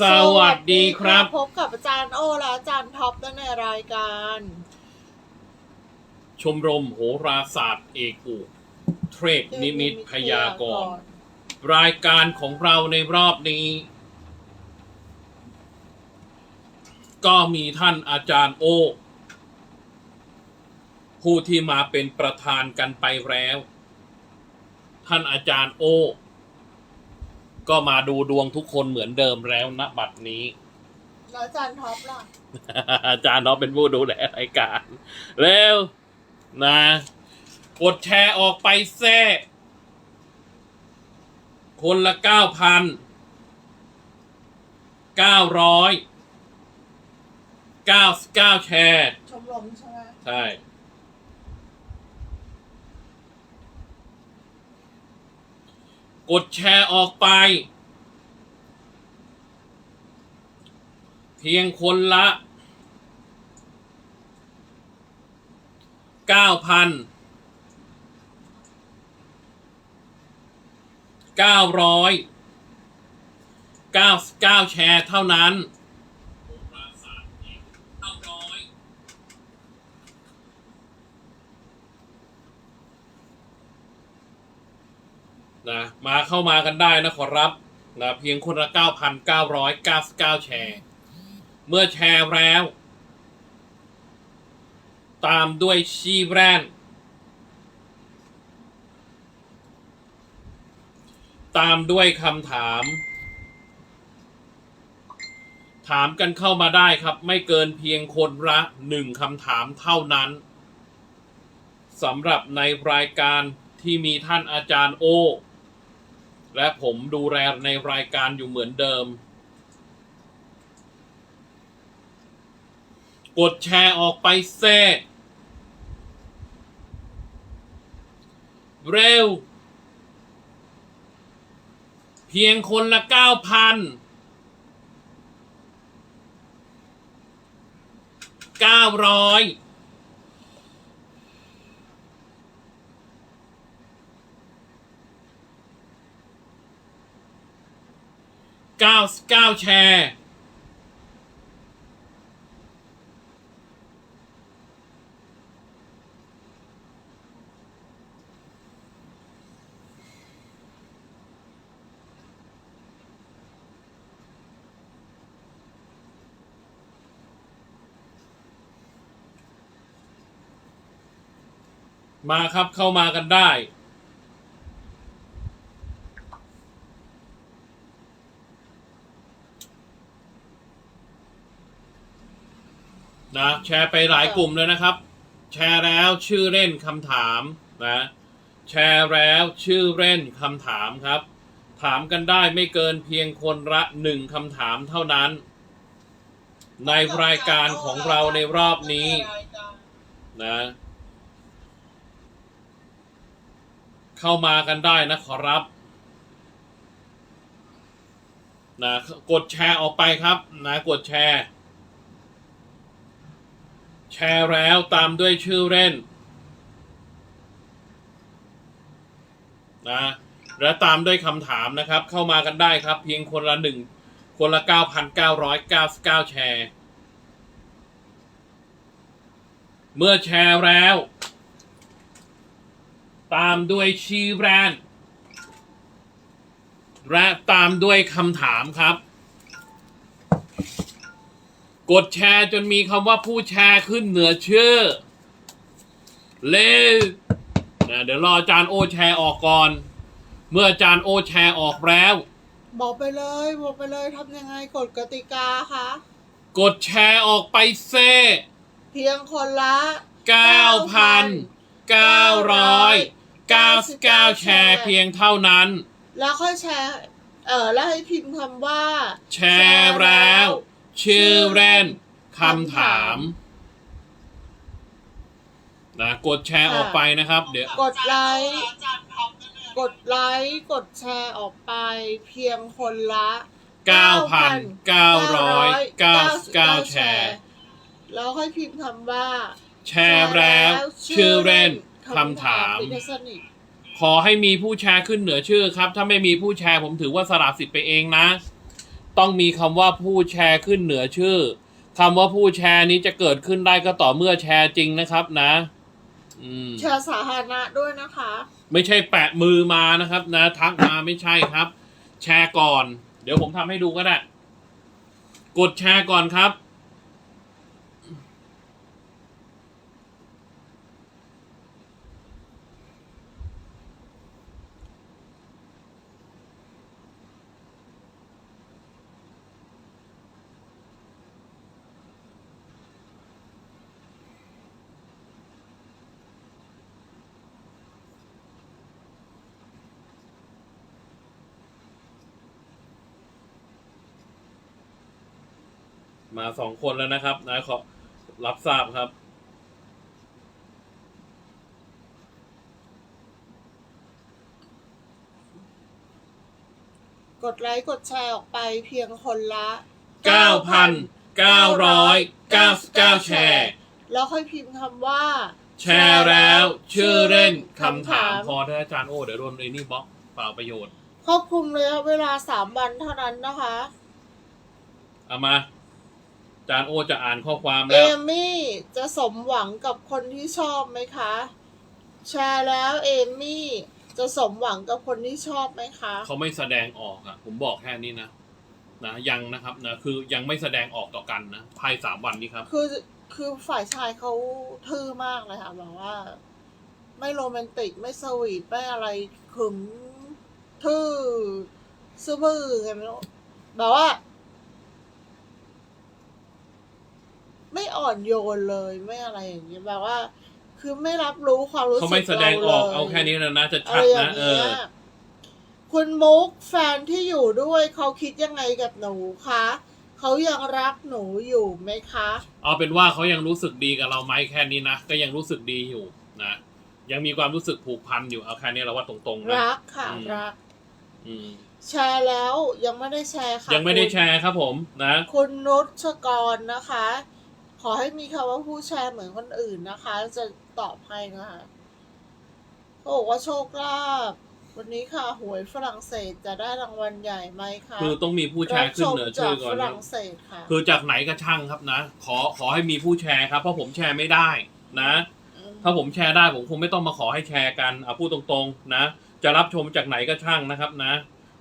สวัสดีครับ พบกับอาจารย์โอและอาจารย์ท็อปในรายการ ชมรมโหราศาสตร์เอกอุเทรดนิมิตพยากรณ์รายการของเราในรอบนี้ ก็มีท่านอาจารย์โอ ผู้ที่มาเป็นประธานกันไปแล้ว ท่านอาจารย์โอ ก็มาดูดวงทุกคนเหมือนเดิมแล้วณบัดนี้ แล้วอาจารย์ท็อปล่ะ อาจารย์น้องเป็นผู้ดูแลรายการ เร็ว นะ กดแชร์ออกไปแซ่คนละเก้าพันเก้าร้อยเก้าเก้าแชร์ ชมรมใช่ไหม ใช่ กดแชร์ออกไป เพียงคนละเก้าพันเก้าร้อยเก้าเก้าแชร์เท่านั้น นะมาเข้ามากันได้นะขอรับนะเพียงคนละ 9,999 แชร์ เมื่อแชร์แล้ว ตามด้วยชีแบรนด์ตามด้วยคำถาม ถามกันเข้ามาได้ครับ ไม่เกินเพียงคนละหนึ่งคำถามเท่านั้นสำหรับในรายการที่มีท่านอาจารย์โอ และผมดูแลในรายการอยู่เหมือนเดิม กดแชร์ออกไปเซเร็ว เพียงคนละเก้าพันเก้าร้อย เก้าเก้าแชร์ มาครับเข้ามากันได้ นะแชร์ไปหลายกลุ่มเลยนะครับ แชร์แล้วชื่อเล่นคำถามนะแชร์แล้วชื่อเล่นคำถามครับ ถามกันได้ไม่เกินเพียงคนละหนึ่งคำถามเท่านั้น ในรายการของเราในรอบนี้นะเข้ามากันได้นะขอรับนะกดแชร์ออกไปครับนะกดแชร์ แชร์แล้วตามด้วยชื่อเล่นนะและตามด้วยคำถามนะครับ เข้ามากันได้ครับ เพียงคนละหนึ่งคนละ 9,999 แชร์ เมื่อแชร์แล้ว ตามด้วยชื่อแบรนด์และตามด้วยคำถามครับ กดแชร์จนมีคำว่าผู้แชร์ขึ้นเหนือชื่อ เลวนะเดี๋ยวรออาจารย์โอแชร์ออกก่อน เมื่ออาจารย์โอแชร์ออกแล้ว บอกไปเลยบอกไปเลยทำยังไงกฎกติกาคะกดแชร์ออกไปเซ่เพียงคนละ 9,999 แชร์เพียงเท่านั้น แล้วค่อยแชร์ เออแล้วให้พิมพ์คำว่า แชร์แล้ว ชื่อเล่นคำถามนะกดแชร์ออกไปนะครับ เดี๋ยวกดไลค์กดไลค์กดแชร์ออกไป เพียงคนละ 9,999 แชร์ แล้วค่อยพิมพ์คำว่า แชร์แล้วชื่อเล่นคำถามปิดให้สนิทขอให้มีผู้แชร์ขึ้นเหนือชื่อครับ ถ้าไม่มีผู้แชร์ผมถือว่าสละสิทธิ์ไปเองนะ ต้องมีคำว่าผู้แชร์ขึ้นเหนือชื่อคำว่าผู้แชร์นี้จะเกิดขึ้นได้ก็ต่อเมื่อแชร์จริงนะครับนะอืมแชร์สาธารณะด้วยนะคะ ไม่ใช่แปะมือมานะครับ นะ ทักมาไม่ใช่ครับ แชร์ก่อน เดี๋ยวผมทำให้ดูก็ได้ กดแชร์ก่อนครับ มาสองคนแล้วนะครับนะขอรับทราบครับ กดไลค์กดแชร์ออกไปเพียงคนละ 9,999 แชร์ แล้วค่อยพิมพ์คำว่า แชร์แล้ว ชื่อเล่นคำถาม พอเถอะอาจารย์โอ้เดี๋ยวโดนไอ้นี่บล็อกเปล่าประโยชน์ครอบคลุมระยะเวลาสามวันเท่านั้นนะคะ เอามาอา จารย์โอจะอ่านข้อความเอแล้ว มี่จะสมหวังกับคนที่ชอบไหมคะ แชร์แล้วเอมี่จะสมหวังกับคนที่ชอบไหมคะ เขาไม่แสดงออกอะผมบอกแค่นี้นะนะยังนะครับนะคือยังไม่แสดงออกต่อกันนะภายสามวันนี้ครับ คือคือฝ่ายชายเขาทื่อมากเลยค่ะแบบว่า ไม่โรแมนติกไม่สวีทไม่อะไรขึมทื่อซื่อบื้อไงไม่รู้แบบว่า ไม่ อ่อนโยนเลยไม่อะไรอย่างเงี้ยแบบว่า คือไม่รับรู้ความรู้สึกเขาไม่แสดงออกรลยเอาแค่นี้แล้วนะจะอะชัไรดอย่านะงเอเงี้อยคุณมุกแฟนที่อยู่ด้วยเขาคิดยังไงกับหนูคะเขายังรักหนูอยู่ไหมคะ เอาเป็นว่าเขายังรู้สึกดีกับเราไหมแค่นี้นะก็ยังรู้สึกดีอยู่นะยังมีความรู้สึกผูกพันอยู่เอาแค่นี้เราว่าตรงๆนะรักค่ะอืมรักอืมแชร์แล้วยังไม่ได้แชร์ค่ะยังไม่ได้คุณแชร์ครับผมนะ คุณนุชกรนะคะ ขอให้มีคำว่าผู้แชร์เหมือนคนอื่นนะคะ จะตอบให้นะคะเขาบอกว่าโชคลาภวันนี้ค่ะ หวยฝรั่งเศสจะได้รางวัลใหญ่ไหมคะคือต้องมีผู้แชร์ขึ้นเหนือชื่อก่อนรับชมจากฝนะรั่งเศสค่ะ คือจากไหนก็ช่างครับนะ ขอขอให้มีผู้แชร์ครับ เพราะผมแชร์ไม่ได้นะ ถ้าผมแชร์ได้ผมคงไม่ต้องมาขอให้แชร์กันเอาพูดตรงๆ นะ จะรับชมจากไหนก็ช่างนะครับนะ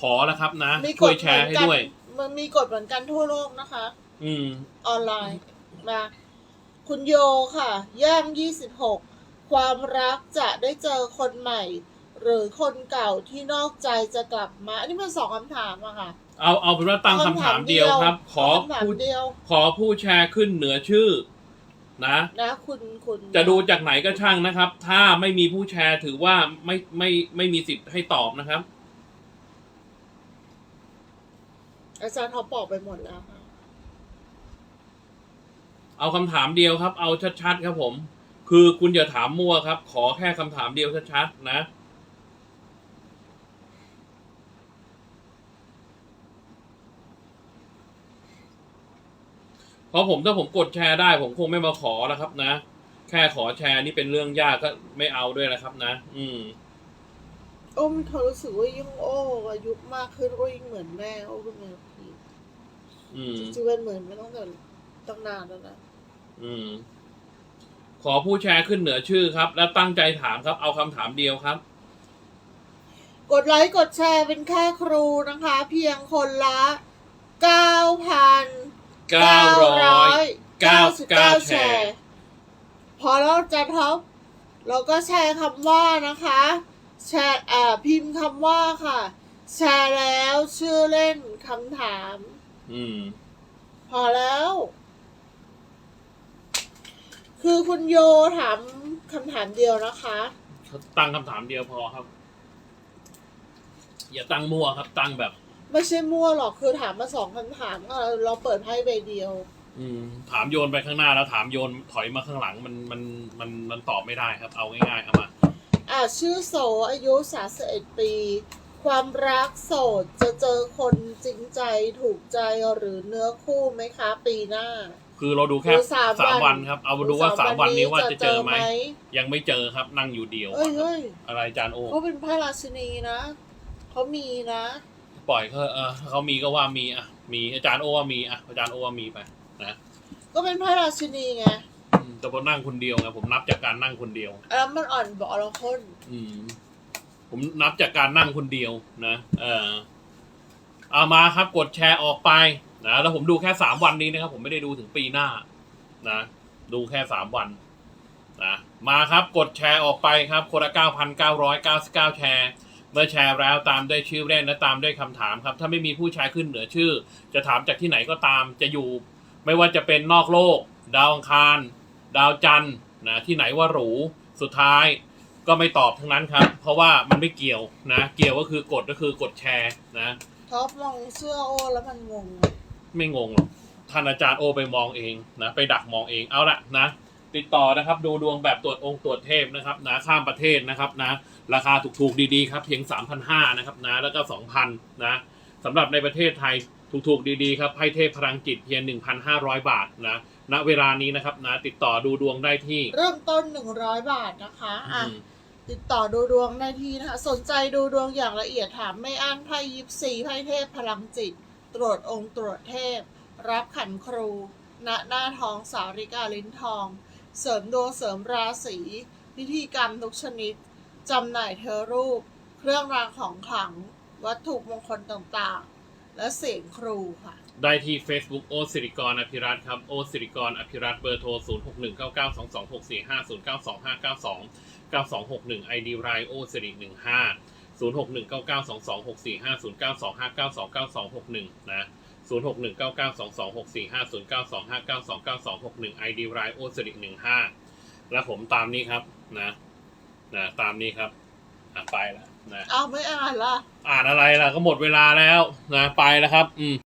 ขอแล้วครับนะมีกช่วยฎแชเหมือนร์ให้กันด้วย มันมีกฎเหมือนกันทั่วโลกนะคะ อืม ออนไลน์ มาคุณโยค่ะ ย่าง26ความรักจะได้เจอคนใหม่ หรือคนเก่าที่นอกใจจะกลับมา อันนี้มันสองคำถามอะค่ะ เอาเอาเป็นว่าตั้งคำถามเดียวครับ ขอคำถามผู้เดียว ขอผู้แชร์ขึ้นเหนือชื่อ นะนะคุณคุณจะดูจากไหนก็ช่างนะครับ ถ้าไม่มีผู้แชร์ถือว่าไม่ไม่ไม่มีสิทธิ์ให้ตอบนะครับ อาจารย์เขาบอกไปหมดแล้วค่ะ เอาคำถามเดียวครับ เอาชัดๆครับผม คือคุณอย่าถามมั่วครับ ขอแค่คำถามเดียวชัดๆนะเพราะผมถ้าผมกดแชร์ได้ ผมคงไม่มาขอแล้วครับนะ แค่ขอแชร์นี่เป็นเรื่องยากก็ไม่เอาด้วยนะครับนะ อืมโอ้มีความรู้สึกว่ายิ่งโอ้อายุมากขึ้นก็ยิ่งเหมือนแม่โอ้ก็เหมือนพี่อืม จริงๆเป็นเหมือนไม่ต้องแต่ตั้งนานแล้วนะ อืม ขอผู้แชร์ขึ้นเหนือชื่อครับ แล้วตั้งใจถามครับ เอาคำถามเดียวครับ กดไลค์กดแชร์เป็นค่าครูนะคะ เพียงคนละเก้าพัน999แชร์ พอเราจะท็อปเราก็แชร์คำว่านะคะ แชร์อ่าพิมพ์คำว่าค่ะ แชร์แล้วชื่อเล่นคำถาม อืม พอแล้ว คือคุณโยถามคำถามเดียวนะคะ ตั้งคำถามเดียวพอครับ อย่าตั้งมั่วครับ ตั้งแบบ ไม่ใช่มั่วหรอกคือถามมาสองคำถามก็เราเปิดไพ่ใบเดียว อืม ถามโยนไปข้างหน้าแล้วถามโยนถอยมาข้างหลังมันมันมันมันตอบไม่ได้ครับ เอาง่ายๆเอามาอ่าชื่อโสอายุ31ปี ความรักโสดจะเจอคนจริงใจถูกใจหรือเนื้อคู่ไหมคะ ปีหน้า คือเราดูแค่ดูสามสามวัวันนครับ เอาดูว่าสามวันนี้ว่าจะเจอไหมไหมยังไม่เจอครับนั่งอยู่เดียว เอ้ยเฮ้ยอะไรจานโอ เขาเป็นพระราชินีนะเขามีนะปล่อยเขาเออเขามีก็ว่ามีอะ มีอาจารย์โอว่ามีอะอาจารย์โอว่ามีไปนะก็เป็นพระราชินีไงอืมแต่พอนั่งคนเดียวไงผมนับจากการนั่งคนเดียว แล้วมันอ่อนบอกเราคนอืม ผมนับจากการนั่งคนเดียวนะเออเอามาครับกดแชร์ออกไป นะแล้วผมดูแค่สามวันนี้นะครับ ผมไม่ได้ดูถึงปีหน้านะ ดูแค่สามวันนะมาครับกดแชร์ออกไปครับ คนละเก้าพันเก้าร้อยเก้าสิบเก้าแชร์ เมื่อแชร์แล้วตามด้วยชื่อเล่นและตามด้วยคำถามครับ ถ้าไม่มีผู้ใช้ขึ้นเหนือชื่อ จะถามจากที่ไหนก็ตามจะอยู่ ไม่ว่าจะเป็นนอกโลก ดาวอังคาร ดาวจันทร์นะที่ไหนว่าหรูสุดท้ายก็ไม่ตอบทั้งนั้นครับ เพราะว่ามันไม่เกี่ยวนะ เกี่ยวก็คือกดก็คือกดแชร์นะท็อปมองเสื้อโอแล้วมันงง ไม่งงหรอกท่านอาจารย์โอไปมองเองนะไปดักมองเองเอาละนะ ติดต่อนะครับดูดวงแบบตรวจองค์ตรวจเทพนะครับนะข้ามประเทศนะครับนะ ราคาถูกๆดีๆครับเพียง 3,500นะครับนะแล้วก็2,000นะสำหรับในประเทศไทยถูกๆดีๆครับไพ่เทพพลังจิตเพียง 1,500 บาทนะณเวลานี้นะครับนะติดต่อดูดวงได้ที่เริ่มต้นหนึ่งร้อยบาทนะคะอะอืมติดต่อดูดวงได้ที่นะคะสนใจดูดวงอย่างละเอียดถามไม่อั้นไพ่ยิปซีไพ่เทพพลังจิต ตรวจองค์ตรวจเทพ รับขันครู ณ หน้าทองสาริกาลิ้นทอง เสริมดวงเสริมราศีพิธีกรรมทุกชนิด จำหน่ายเทอรูป เครื่องรางของขลัง วัตถุมงคลต่างๆ และเสียงครูค่ะ ได้ที่ Facebook โอสิริกรอภิรัตน์ครับ โอสิริกรอภิรัตน์เบอร์โทร 0 6 1 9 9 2 2 6 4 5 0 9 2 5 9 2 9 2 6 1 ID ไรโอสิริ15 0 6 1 9 9 2 2 6 4 5 0 9 2 5 9 2 9 2 6 1 นะ 0 6 1 9 9 2 2 6 4 5 0 9 2 5 9 2 9 2 6 1 ID ไรโอสิริ15 และผมตามนี้ครับนะนะตามนี้ครับอะไปแล้วนะเอาไม่อ่านละอ่านอะไรล่ะก็หมดเวลาแล้วนะไปแล้วครับ อืม